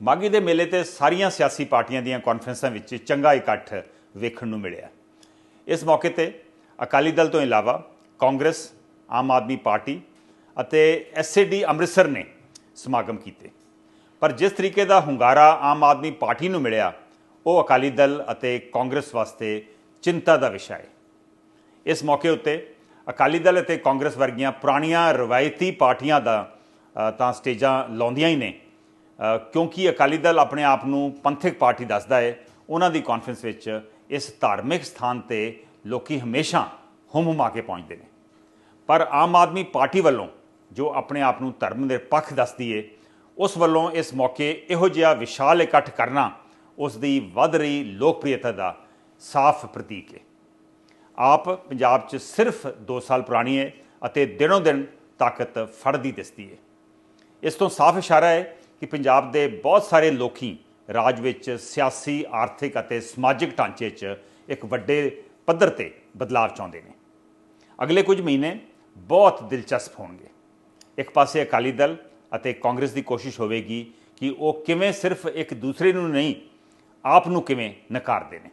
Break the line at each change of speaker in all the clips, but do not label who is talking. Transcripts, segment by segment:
ਮਾਗੀ ਦੇ ਮੇਲੇ ਤੇ ਸਾਰੀਆਂ ਸਿਆਸੀ ਪਾਰਟੀਆਂ ਦੀਆਂ ਕਾਨਫਰੰਸਾਂ ਵਿੱਚ ਚੰਗਾ ਇਕੱਠ ਵੇਖਣ ਨੂੰ ਮਿਲਿਆ। ਇਸ ਮੌਕੇ ਤੇ ਅਕਾਲੀ ਦਲ ਤੋਂ ਇਲਾਵਾ ਕਾਂਗਰਸ, ਆਮ ਆਦਮੀ ਪਾਰਟੀ ਅਤੇ ਐਸਏਡੀ ਅੰਮ੍ਰਿਤਸਰ ਨੇ ਸਮਾਗਮ ਕੀਤੇ। ਪਰ ਜਿਸ ਤਰੀਕੇ ਦਾ ਹੁੰਗਾਰਾ ਆਮ ਆਦਮੀ ਪਾਰਟੀ ਨੂੰ ਮਿਲਿਆ, ਉਹ ਅਕਾਲੀ ਦਲ ਅਤੇ ਕਾਂਗਰਸ ਵਾਸਤੇ ਚਿੰਤਾ ਦਾ ਵਿਸ਼ਾ ਹੈ। ਇਸ ਮੌਕੇ ਉੱਤੇ ਅਕਾਲੀ ਦਲ ਅਤੇ ਕਾਂਗਰਸ ਵਰਗੀਆਂ ਪੁਰਾਣੀਆਂ ਰਵਾਇਤੀ ਪਾਰਟੀਆਂ ਦਾ ਤਾਂ ਸਟੇਜਾਂ ਲਾਉਂਦੀਆਂ ਹੀ ਨੇ। ਕਿਉਂਕਿ ਅਕਾਲੀ ਦਲ ਆਪਣੇ ਆਪ ਨੂੰ ਪੰਥਕ ਪਾਰਟੀ ਦੱਸਦਾ ਹੈ, ਉਹਨਾਂ ਦੀ ਕਾਨਫਰੰਸ ਵਿੱਚ ਇਸ ਧਾਰਮਿਕ ਸਥਾਨ ਤੇ ਲੋਕੀ ਹਮੇਸ਼ਾ ਹੁੰਮ ਹੁਮਾ ਕੇ ਪਹੁੰਚਦੇ ਨੇ। ਪਰ ਆਮ ਆਦਮੀ ਪਾਰਟੀ ਵੱਲੋਂ ਜੋ ਆਪਣੇ ਆਪ ਨੂੰ ਧਰਮ ਦੇ ਪੱਖ ਦੱਸਦੀ ਏ, ਉਸ ਵੱਲੋਂ ਇਸ ਮੌਕੇ ਇਹੋ ਜਿਹਾ ਵਿਸ਼ਾਲ ਇਕੱਠ ਕਰਨਾ ਉਸ ਦੀ ਵੱਧ ਰਹੀ ਲੋਕਪ੍ਰਿਯਤਾ ਦਾ ਸਾਫ਼ ਪ੍ਰਤੀਕ ਏ। ਆਪ ਪੰਜਾਬ 'ਚ ਸਿਰਫ 2 ਸਾਲ ਪੁਰਾਣੀ ਹੈ ਅਤੇ ਦਿਨੋਂ ਦਿਨ ਤਾਕਤ ਫੜਦੀ ਦਿਸਦੀ ਹੈ ਇਸ ਤੋਂ ਸਾਫ਼ ਇਸ਼ਾਰਾ ਹੈ ਕਿ ਪੰਜਾਬ ਦੇ ਬਹੁਤ ਸਾਰੇ ਲੋਕੀ ਰਾਜ ਵਿੱਚ ਸਿਆਸੀ, ਆਰਥਿਕ ਅਤੇ ਸਮਾਜਿਕ ਢਾਂਚੇ 'ਚ ਇੱਕ ਵੱਡੇ ਪੱਧਰ ਤੇ ਬਦਲਾਅ ਚਾਹੁੰਦੇ ਨੇ। ਅਗਲੇ ਕੁਝ ਮਹੀਨੇ ਬਹੁਤ ਦਿਲਚਸਪ ਹੋਣਗੇ। ਇੱਕ ਪਾਸੇ ਅਕਾਲੀ ਦਲ ਅਤੇ ਕਾਂਗਰਸ ਦੀ ਕੋਸ਼ਿਸ਼ ਹੋਵੇਗੀ ਕਿ ਉਹ ਕਿਵੇਂ ਸਿਰਫ ਇੱਕ ਦੂਸਰੇ ਨੂੰ ਨਹੀਂ, ਆਪ ਨੂੰ ਕਿਵੇਂ ਨਕਾਰਦੇ ਨੇ।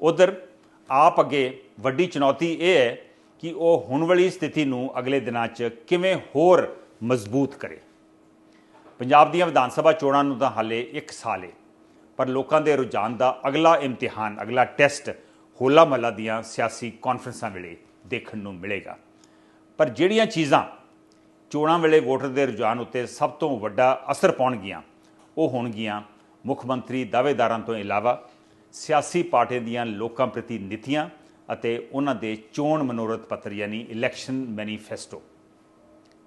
ਉਧਰ ਆਪ ਅੱਗੇ ਵੱਡੀ ਚੁਣੌਤੀ ਇਹ ਹੈ ਕਿ ਉਹ ਹੁਣ ਵਾਲੀ ਸਥਿਤੀ ਨੂੰ ਅਗਲੇ ਦਿਨਾਂ 'ਚ ਕਿਵੇਂ ਹੋਰ ਮਜ਼ਬੂਤ ਕਰੇ। ਪੰਜਾਬ ਦੀਆਂ ਵਿਧਾਨ ਸਭਾ ਚੋਣਾਂ ਨੂੰ ਤਾਂ ਹਾਲੇ 1 ਸਾਲ ਏ। ਪਰ ਲੋਕਾਂ ਦੇ ਰੁਝਾਨ ਦਾ ਅਗਲਾ ਇਮਤਿਹਾਨ, ਅਗਲਾ ਟੈਸਟ ਹੋਲਾ ਮਹੱਲਾ ਦੀਆਂ ਸਿਆਸੀ ਕਾਨਫਰੰਸਾਂ ਵੇਲੇ ਦੇਖਣ ਨੂੰ ਮਿਲੇਗਾ। ਪਰ ਜਿਹੜੀਆਂ ਚੀਜ਼ਾਂ ਚੋਣਾਂ ਵੇਲੇ ਵੋਟਰ ਦੇ ਰੁਝਾਨ ਉੱਤੇ ਸਭ ਤੋਂ ਵੱਡਾ ਅਸਰ ਪਾਉਣਗੀਆਂ, ਉਹ ਹੋਣਗੀਆਂ ਮੁੱਖ ਮੰਤਰੀ ਦਾਅਵੇਦਾਰਾਂ ਤੋਂ ਇਲਾਵਾ ਸਿਆਸੀ ਪਾਰਟੀਆਂ ਦੀਆਂ ਲੋਕਾਂ ਪ੍ਰਤੀ ਨੀਤੀਆਂ ਅਤੇ ਉਹਨਾਂ ਦੇ ਚੋਣ ਮਨੋਰਥ ਪੱਤਰ, ਯਾਨੀ ਇਲੈਕਸ਼ਨ ਮੈਨੀਫੈਸਟੋ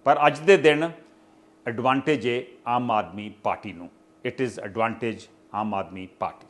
ਪਰ ਅੱਜ ਦੇ ਦਿਨ ਐਡਵਾਂਟੇਜ ਹੈ ਆਮ ਆਦਮੀ ਪਾਰਟੀ ਨੂੰ it is advantage Aam Aadmi party